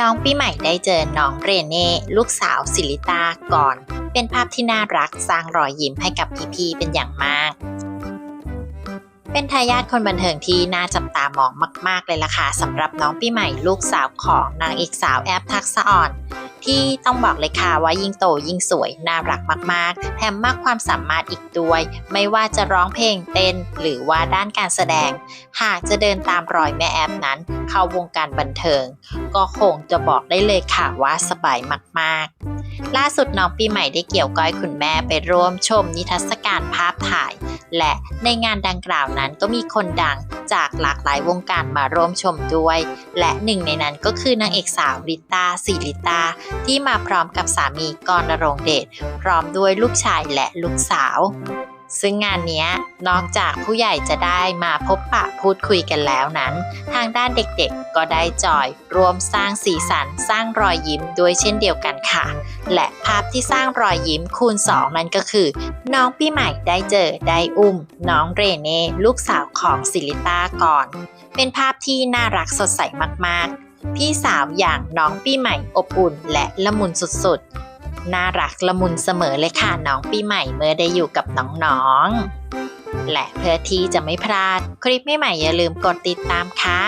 น้องปีใหม่ได้เจอน้องเรเน่ลูกสาวศิลิตาก่อน เป็นภาพที่น่ารักสร้างรอยยิ้มให้กับพี่ๆเป็นอย่างมาก เป็นทายาทคนบันเทิงที่น่าจับตามองมาก ๆ เลยล่ะค่ะสำหรับน้องปีใหม่ลูกสาวของนางเอกสาวแอปทักษะอ่อน ที่ต้องบอกเลยค่ะว่ายิ่งโตยิ่งสวยน่ารักมากๆ แถมมากความสามารถอีกด้วย ไม่ว่าจะร้องเพลงเต้น หรือว่าด้านการแสดง หากจะเดินตามรอยแม่แอปนั้น เข้าวงการบันเทิง ก็คงจะบอกได้เลยค่ะว่าสบายมากๆ ล่าสุดน้องปีใหม่ได้เกี่ยวก้อยคุณแม่ไปร่วมชมนิทรรศการภาพถ่าย และในงานดังกล่าวนั้นก็มีคนดัง จากหลากหลายวงการมาร่วมชมด้วย และหนึ่งในนั้นก็คือนางเอกสาวริต้าสิริต้าที่มาพร้อมกับสามีกรณรงเดชพร้อมด้วยลูกชายและลูกสาว ซึ่งงานนี้นอกจากผู้ใหญ่จะได้มาพบปะพูดคุยกันแล้วนั้น ทางด้านเด็กๆก็ได้จอยรวมสร้างสีสันสร้างรอยยิ้มด้วยเช่นเดียวกันค่ะ และภาพที่สร้างรอยยิ้มคูณ 2 นั่นก็คือ น้องปีใหม่ได้เจอได้อุ้ม น้องเรเน่ลูกสาวของศิลิต้าก่อน เป็นภาพที่น่ารักสดใสมากๆ พี่สาวอย่างน้องปีใหม่อบอุ่นและละมุนสุดๆ น่ารักละมุนเสมอเลยค่ะน้องปีใหม่เมื่อได้อยู่กับน้องๆ และเพื่อที่จะไม่พลาดคลิปใหม่ๆอย่าลืมกดติดตามค่ะ